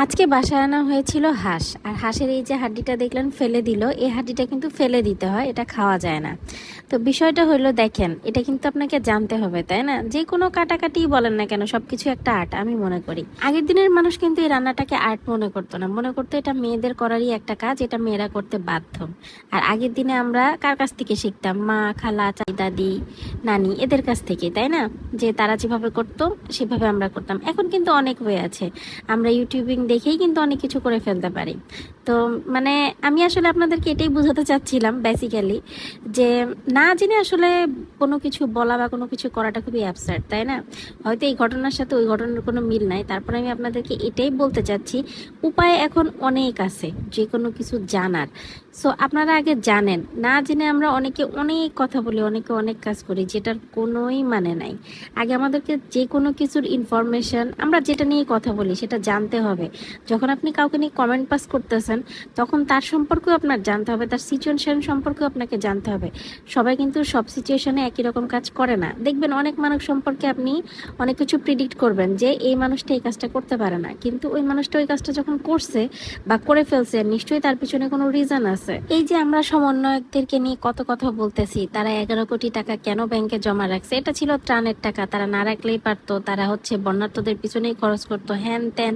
আজকে বাসায় আনা হয়েছিল হাঁস। আর হাঁসের এই যে হাড্ডিটা দেখলেন, ফেলে দিল। এই হাড্ডিটা কিন্তু ফেলে দিতে হয়, এটা খাওয়া যায় না। তো বিষয়টা হলো, দেখেন, এটা কিন্তু আপনাকে জানতে হবে, তাই না? যে কোনো কাটাকাটি বলেন না কেন, সবকিছু একটা আর্ট, আমি মনে করি। আগের দিনের মানুষ কিন্তু এই রান্নাটাকে আর্ট মনে করতো না। মনে করতো এটা মেয়েদের করারই একটা কাজ, এটা মেয়েরা করতে বাধ্য। আর আগের দিনে আমরা কার কাছ থেকে শিখতাম? মা, খালা চাই দাদি, নানি, এদের কাছ থেকে, তাই না? যে তারা যেভাবে করতো, সেভাবে আমরা করতাম। এখন কিন্তু অনেক হয়ে আছে। আমরা ইউটিউবিং দেখেই কিন্তু অনেক কিছু করে ফেলতে পারি। তো মানে আমি আসলে আপনাদেরকে এটাই বোঝাতে চাচ্ছিলাম বেসিক্যালি যে না জেনে আসলে কোনো কিছু বলা বা কোনো কিছু করাটা খুবই অ্যাবসার্ড তাই না? হয়তো এই ঘটনার সাথে ওই ঘটনার কোনো মিল নাই। তারপরে আমি আপনাদেরকে এটাই বলতে চাচ্ছি, উপায় এখন অনেক আছে যে কোনো কিছু জানার। সো আপনারা আগে জানেন। না জেনে আমরা অনেকে অনেক কথা বলি, অনেকে অনেক কাজ করি, যেটার কোনোই মানে নাই। আগে আমাদেরকে যে কোনো কিছুর ইনফরমেশন আমরা যেটা নিয়ে কথা বলি সেটা জানতে হবে। যখন আপনি কাউকে নিয়ে কমেন্ট পাস করতেছেন তখন তার সম্পর্কেও আপনার জানতে হবে, তার সিচুয়েশন সম্পর্কেও আপনাকে জানতে হবে। সবাই কিন্তু সব সিচুয়েশনে একই রকম কাজ করে না। দেখবেন অনেক মানুষ সম্পর্কে আপনি অনেক কিছু প্রিডিক্ট করবেন যে এই মানুষটা এই কাজটা করতে পারে না। কিন্তু ওই মানুষটা ওই কাজটা যখন করছে বা করে ফেলছে, নিশ্চয়ই তার পিছনে কোনো রিজন আছে। এই যে আমরা সমন্বয়কদেরকে নিয়ে কত কথা বলতেছি, তারা এগারো কোটি টাকা কেন ব্যাংকে জমা রাখছে? এটা ছিল ত্রাণের টাকা। তারা না রাখলেই পারতো, তারা হচ্ছে বন্যার্থদের পিছনেই খরচ করতো। হ্যান ত্যান,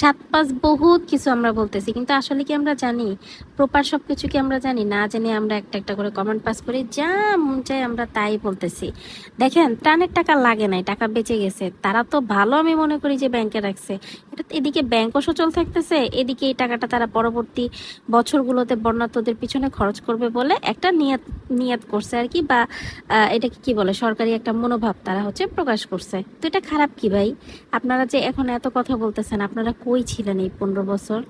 সাত পাঁচ বহুত কিছু আমরা বলতেছি। কিন্তু আসলে কি আমরা জানি? প্রপার সব কিছু কি আমরা জানি? না জেনে আমরা একটা একটা করে কমেন্ট পাস করি, যা মন চাই আমরা তাই বলতেছি। দেখেন, ত্রাণের টাকা লাগে নাই, টাকা বেঁচে গেছে। তারা তো ভালো আমি মনে করি যে ব্যাংকে রাখছে। এটা এদিকে ব্যাংকও সচল থাকতেছে, এদিকে এই টাকাটা তারা পরবর্তী বছরগুলোতে বন্যার্থদের পিছনে খরচ করবে বলে একটা নিয়ত নিয়ত করছে আর কি, বা এটাকে কি বলে, সরকারি একটা মনোভাব তারা হচ্ছে প্রকাশ করছে। তো এটা খারাপ কি ভাই? আপনারা যে এখন এত কথা বলতেছেন, আপনারা কই ছিলেন এই পনেরো বছর?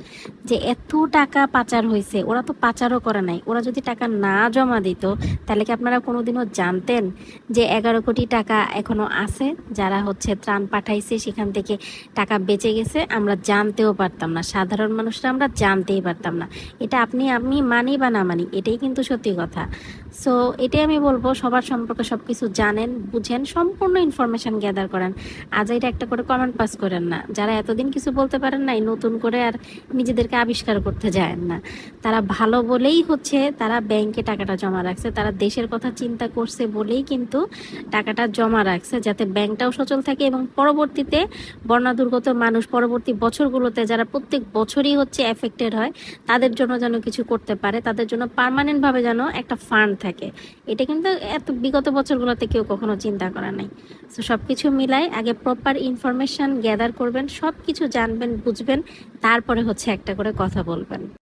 যে এত টাকা পাচার হয়েছে, ওরা তো পাচারও করে নাই। ওরা যদি টাকা না জমা দিত, তাহলে কি আপনারা কোনোদিনও জানতেন যে এগারো কোটি টাকা এখনও আছে? যারা হচ্ছে ত্রাণ পাঠাইছে, সেখান থেকে টাকা বেঁচে গেছে, আমরা জানতেও পারতাম না। সাধারণ মানুষরা আমরা জানতেই পারতাম না। এটা আপনি, আমি মানি বা না মানি, এটাই কিন্তু সত্যি কথা। সো এটাই আমি বলব, সবার সম্পর্কে সব কিছু জানেন, বুঝেন, সম্পূর্ণ ইনফরমেশন গ্যাদার করেন। আজ এটা একটা করে কমেন্ট পাস করেন না। যারা এতদিন কিছু বলতে পারেন নাই, নতুন করে আর নিজেদেরকে আবিষ্কার করতে যায় না। তারা ভালো বলেই হচ্ছে, তারা ব্যাংকে টাকাটা জমা রাখছে। তারা দেশের কথা চিন্তা করছে বলেই কিন্তু টাকাটা জমা রাখছে, যাতে ব্যাংকটাও সচল থাকে এবং পরবর্তীতে বন্যা দুর্গত মানুষ পরবর্তী বছরগুলোতে যারা প্রত্যেক বছরই হচ্ছে এফেক্টেড হয়, তাদের জন্য যেন কিছু করতে পারে, তাদের জন্য পার্মানেন্ট ভাবে যেন একটা ফান্ড থাকে। এটা কিন্তু এত বিগত বছরগুলোতে কেউ কখনো চিন্তা করা নাই। সো সব কিছু মিলাই আগে প্রপার ইনফরমেশন গ্যাদার করবেন সব কিছু জানবেন, বুঝবেন, তারপরে হচ্ছে একটা করে কথা বলবেন।